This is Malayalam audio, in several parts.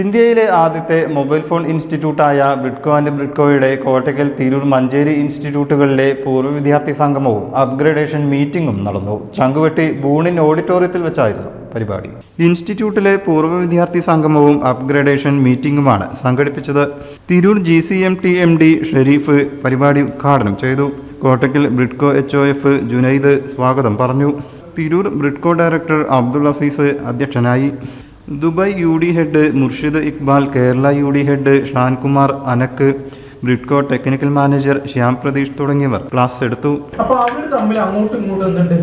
ഇന്ത്യയിലെ ആദ്യത്തെ മൊബൈൽ ഫോൺ ഇൻസ്റ്റിറ്റ്യൂട്ടായ ബ്രിഡ്കോ ആൻഡ് ബ്രിഡ്കോയുടെ കോട്ടയ്ക്കൽ തിരൂർ മഞ്ചേരി ഇൻസ്റ്റിറ്റ്യൂട്ടുകളിലെ പൂർവ വിദ്യാർത്ഥി സംഗമവും അപ്ഗ്രേഡേഷൻ മീറ്റിംഗും നടന്നു. ചങ്കുവെട്ടി ബൂണിൻ ഓഡിറ്റോറിയത്തിൽ വെച്ചായിരുന്നു പരിപാടി. ഇൻസ്റ്റിറ്റ്യൂട്ടിലെ പൂർവ വിദ്യാർത്ഥി സംഗമവും അപ്ഗ്രേഡേഷൻ മീറ്റിംഗുമാണ് സംഘടിപ്പിച്ചത്. Tirur G C M T M D Shareef പരിപാടി ഉദ്ഘാടനം ചെയ്തു. Kottakkal Bridco H O F Junaid സ്വാഗതം പറഞ്ഞു. തിരൂർ ബ്രിഡ്കോ ഡയറക്ടർ അബ്ദുൾ അസീസ് അധ്യക്ഷനായി. Dubai U D head Murshid Iqbal Kerala U D head Shankumar അനക്ക് ബ്രിഡ്കോ ടെക്നിക്കൽ മാനേജർ ശ്യാം പ്രതീഷ് തുടങ്ങിയവർ ക്ലാസ് എടുത്തു. അപ്പൊ അവർ തമ്മിൽ അങ്ങോട്ടും ഇങ്ങോട്ടും എന്തുണ്ട്?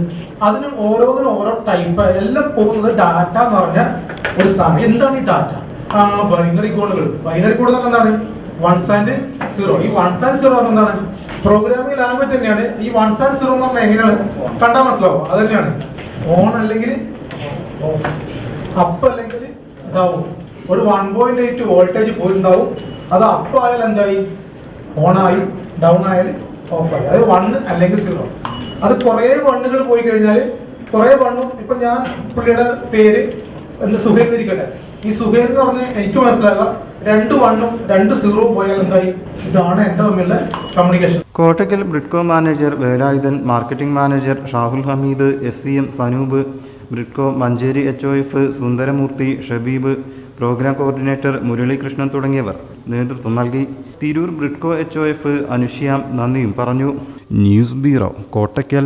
അതിന് ഓരോന്നിനും ഓരോ ടൈപ്പ് എല്ലാം പോകുന്നത് ഡാറ്റ എന്ന് പറഞ്ഞ ഒരു സമയം എന്താണ് ഈ ഡാറ്റ ആ ബൈനറി കോഡുകൾ ബൈനറി കോഡ് എന്താണ്? വൺസ് ആൻഡ് സീറോ ഈ വൺസ് ആൻഡ് സീറോ എന്താണ്? പ്രോഗ്രാമിംഗ് ലാംഗ്വേജ് തന്നെയാണ്. ഈ വൺസ് ആൻഡ് സീറോ എന്ന് പറഞ്ഞാൽ എങ്ങനെയാണ്? കണ്ടാൽ മനസ്സിലാവും? അത് തന്നെയാണ്. ഓൺ അല്ലെങ്കിൽ ഓഫ് അപ്പ് അല്ലെങ്കിൽ ഡൗൺ ഒരു വൺ പോയിന്റ് എയ്റ്റ് വോൾട്ടേജ് പോയിട്ടുണ്ടാവും. അത് അപ്പ് ആയാൽ എന്തായി? ഓൺ ആയി ഡൗൺ ആയാൽ ഓഫ് ആയി. അത് വൺ അല്ലെങ്കിൽ സീറോ അത് കുറേ വണ്ണുകൾ പോയി കഴിഞ്ഞാൽ കുറേ വണ്ണും ഇപ്പൊ ഞാൻ പുള്ളിയുടെ പേര് എന്ന് സുഹേൽ ഈ സുഹേൽ എന്ന് പറഞ്ഞാൽ എനിക്ക് മനസ്സിലാക്കുക രണ്ട് വണ്ണും രണ്ട് സീറോ പോയാൽ എന്തായി? ഇതാണ് എന്റെ തമ്മിലുള്ള communication Kottakkal Bridco manager Velayudhan marketing manager Shahul Hameed S C M Sanoop Bridco Manjeri H O F Sundaramoorthy Shabeeb programme coordinator Muralikrishnan തുടങ്ങിയവർ നേതൃത്വം നൽകി. Tirur Bridco H O F Anushyam നന്ദിയും പറഞ്ഞു. News bureau Kottakkal.